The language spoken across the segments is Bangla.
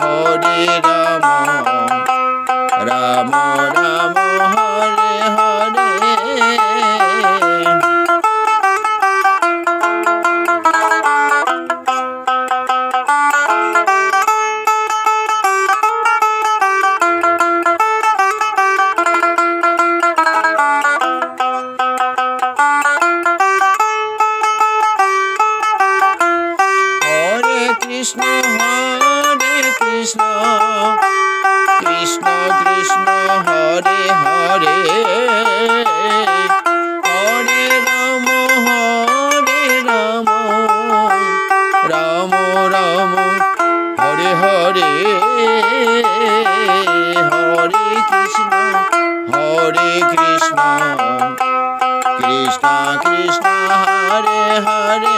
Hare Ram Ram Ram. Hare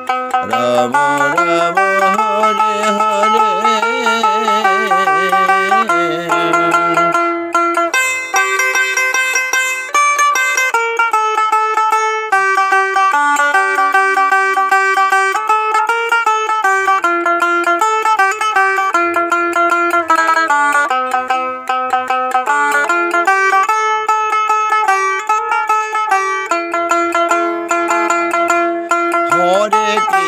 Ram Ram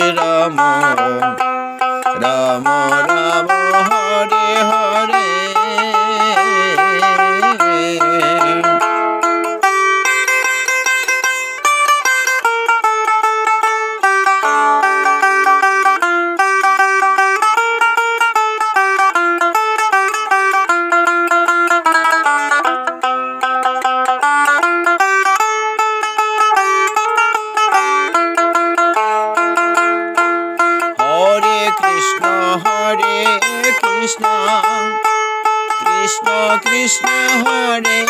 Rama Rama Rama hore